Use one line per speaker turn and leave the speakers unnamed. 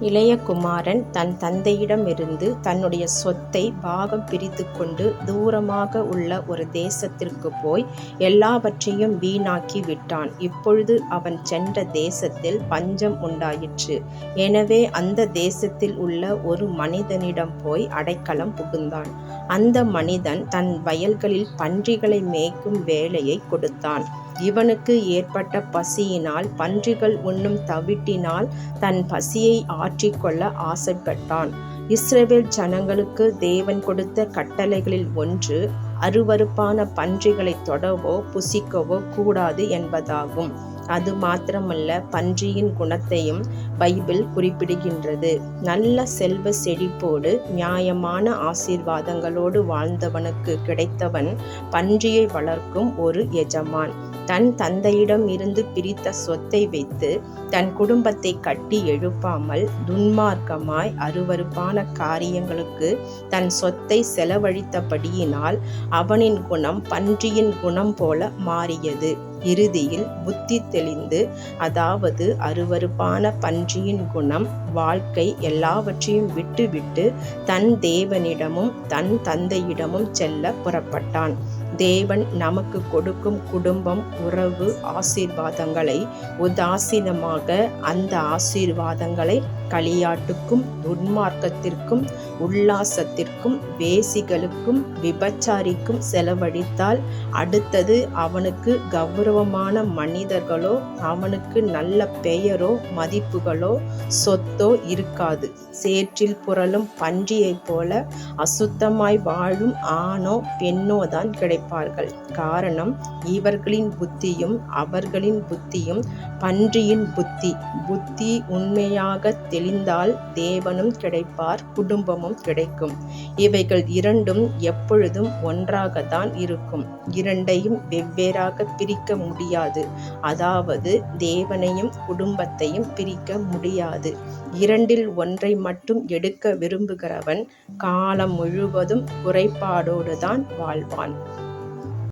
இளைய குமாரன் தன் தந்தையிடமிருந்து தன்னுடைய சொத்தை பாகம் பிரித்துக்கொண்டு தூரமாக உள்ள ஒரு தேசத்திற்குப் போய் எல்லாவற்றையும் வீணாக்கி விட்டான். இப்பொழுது அவன் சென்ற தேசத்தில் பஞ்சம் உண்டாயிற்று. எனவே அந்த தேசத்தில் உள்ள ஒரு மனிதனிடம் போய் அடைக்கலம் புகுந்தான். அந்த மனிதன் தன் வயல்களில் பன்றிகளை மேய்க்கும் வேலையைக் கொடுத்தான். இவனுக்கு ஏற்பட்ட பசியினால் பன்றிகள் உண்ணும் தவிட்டினால் தன் பசியை ஆற்றிக் கொள்ள ஆசைப்பட்டான். இஸ்ரேவேல் ஜனங்களுக்கு தேவன் கொடுத்த கட்டளைகளில் ஒன்று அருவருப்பான பன்றிகளைத் தொடவோ புசிக்கவோ கூடாது என்பதாகும். அது மாத்திரமல்ல பன்றியின் குணத்தையும் பைபிள் குறிப்பிடுகின்றது. நல்ல செல்வ செழிப்போடு நியாயமான ஆசீர்வாதங்களோடு வாழ்ந்தவனுக்கு கிடைத்தவன் பன்றியை வளர்க்கும் ஒரு எஜமான். தன் தந்தையிடம் இருந்து பிரித்த சொத்தை வைத்து தன் குடும்பத்தைக் கட்டி எழுப்பாமல் துன்மார்க்கமாய் அருவருப்பான காரியங்களுக்கு தன் சொத்தை செலவழித்தபடியினால் அவனின் குணம் பன்றியின் குணம் போல மாறியது. இறுதியில் புத்தி தெளிந்து அதாவது அருவருப்பான பன்றியின் குணம் வாழ்க்கை எல்லாவற்றையும் விட்டுவிட்டு தன் தேவனிடமும் தன் தந்தையிடமும் செல்லப் புறப்பட்டான். தேவன் நமக்கு கொடுக்கும் குடும்பம் உறவு ஆசீர்வாதங்களை உதாசீனமாக அந்த ஆசீர்வாதங்களை களியாட்டுக்கும் துன்மார்க்கத்திற்கும் உல்லாசத்திற்கும் வேசிகளுக்கும் விபச்சாரிக்கும் செலவழித்தால் அடுத்தது அவனுக்கு கௌரவமான மனிதர்களோ அவனுக்கு நல்ல பெயரோ மதிப்புகளோ சொத்தோ இருக்காது. சேற்றில் புரளும் பன்றியைப் போல அசுத்தமாய் வாழும் ஆணோ பெண்ணோ தான் கிடைக்கும் கிடைப்பார்கள். காரணம் இவர்களின் புத்தியும் அவர்களின் புத்தியும் பன்றியின் புத்தி. புத்தி உண்மையாகத் தெளிந்தால் தேவனும் கிடைப்பார் குடும்பமும் கிடைக்கும். இவைகள் இரண்டும் எப்பொழுதும் ஒன்றாகத்தான் இருக்கும். இரண்டையும் வெவ்வேறாகப் பிரிக்க முடியாது. அதாவது தேவனையும் குடும்பத்தையும் பிரிக்க முடியாது. இரண்டில் ஒன்றை மட்டும் எடுக்க விரும்புகிறவன் காலம் முழுவதும் குறைபாடோடுதான் வாழ்வான்.